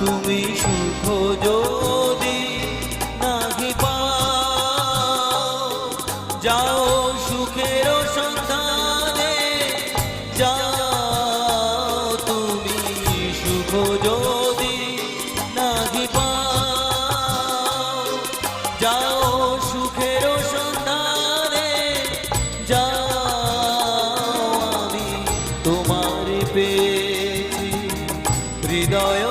তুমি সুখ যদি নাহি যাও সুখের সন্ধানে, যাও তুমি সুখ যদি নাহি যাও সুখের সন্ধানে, যাও আমি তোমার পে হৃদয়